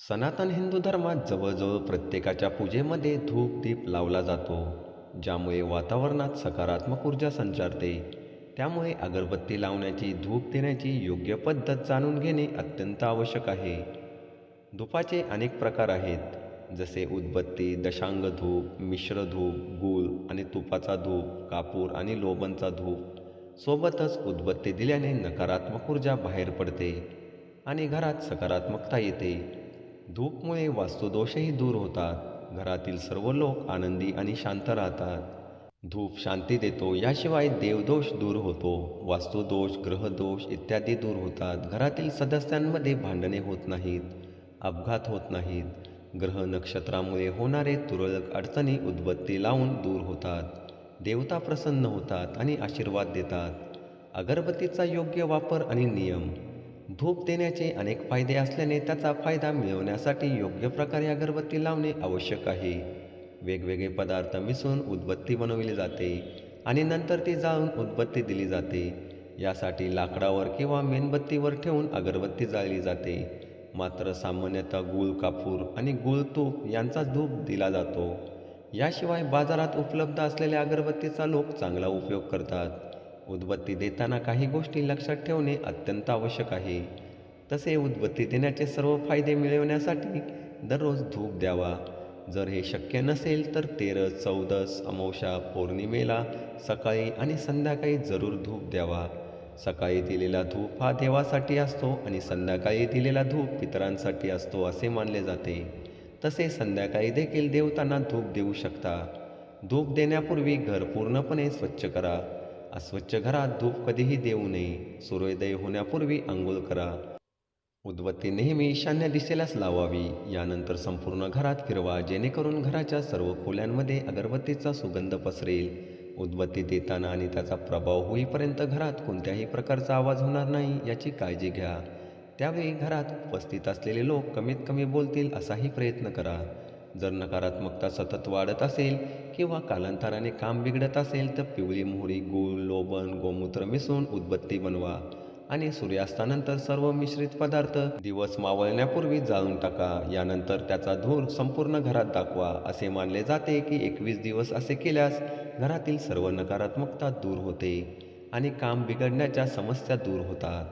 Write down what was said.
सनातन हिंदू धर्मात जवळजवळ प्रत्येकाच्या पूजेमध्ये धूप दीप लावला जातो ज्यामुळे वातावरणात सकारात्मक ऊर्जा संचारते. त्यामुळे अगरबत्ती लावण्याची धूप देण्याची योग्य पद्धत जाणून घेणे अत्यंत आवश्यक आहे. धूपाचे अनेक प्रकार आहेत जसे उदबत्ती दशांग धूप मिश्र धूप गूळ आणि तुपाचा धूप कापूर आणि लोबनचा धूप. सोबतच उदबत्ती दिल्याने नकारात्मक ऊर्जा बाहेर पडते आणि घरात सकारात्मकता येते. धूपमुळे वास्तुदोषही दूर होतात. घरातील सर्व लोक आनंदी आणि शांत राहतात. धूप शांती देतो याशिवाय देवदोष दूर होतो. वास्तुदोष ग्रहदोष इत्यादी दूर होतात. घरातील सदस्यांमध्ये भांडणे होत नाहीत अपघात होत नाहीत. ग्रह नक्षत्रामुळे होणारे तुरळक अडचणी उद्बत्ती लावून दूर होतात. देवता प्रसन्न होतात आणि आशीर्वाद देतात. अगरबत्तीचा योग्य वापर आणि नियम. धूप देण्याचे अनेक फायदे असल्याने त्याचा फायदा मिळवण्यासाठी योग्य प्रकारे अगरबत्ती लावणे आवश्यक आहे. वेगवेगळे पदार्थ मिसळून उदबत्ती बनवली जाते आणि नंतर ती जाळून उदबत्ती दिली जाते. यासाठी लाकडावर किंवा मेणबत्तीवर ठेवून अगरबत्ती जाळली जाते. मात्र सामान्यतः गुळ कापूर आणि गुळ तूप यांचाच धूप दिला जातो. याशिवाय बाजारात उपलब्ध असलेल्या अगरबत्तीचा लोक चांगला उपयोग करतात. उदबत्ती देताना काही गोष्टी लक्षात ठेवणे अत्यंत आवश्यक आहे. तसे उदबत्ती देण्याचे सर्व फायदे मिळवण्यासाठी दररोज धूप द्यावा. जर हे शक्य नसेल तर तेरस चौदस अमावशा पौर्णिमेला सकाळी आणि संध्याकाळी जरूर धूप द्यावा. सकाळी दिलेला धूप हा देवासाठी असतो आणि संध्याकाळी दिलेला धूप पितरांसाठी असतो असे मानले जाते. तसे संध्याकाळी देखील देवतांना धूप देऊ शकता. धूप देण्यापूर्वी घर पूर्णपणे स्वच्छ करा. अस्वच्छ घरात धूप कधीही देऊ नये. सूर्योदय होण्यापूर्वी आंघोळ करा. उदबत्ती नेहमी ईशान्य दिशेलाच लावावी. यानंतर संपूर्ण घरात फिरवा जेणेकरून घराच्या सर्व खोल्यांमध्ये अगरबत्तीचा सुगंध पसरेल. उदबत्ती देताना आणि त्याचा प्रभाव होईपर्यंत घरात कोणत्याही प्रकारचा आवाज होणार नाही याची काळजी घ्या. त्यावेळी घरात उपस्थित असलेले लोक कमीत कमी बोलतील असाही प्रयत्न करा. जर नकारात्मकता सतत वाढत असेल किंवा कालांतराने काम बिघडत असेल तर पिवळी मोहरी गूळ लोबन गोमूत्र मिसळून उदबत्ती बनवा आणि सूर्यास्तानंतर सर्व मिश्रित पदार्थ दिवस मावळण्यापूर्वी जाळून टाका. यानंतर त्याचा धूर संपूर्ण घरात दाखवा. असे मानले जाते की एकवीस दिवस असे केल्यास घरातील सर्व नकारात्मकता दूर होते आणि काम बिघडण्याच्या समस्या दूर होतात.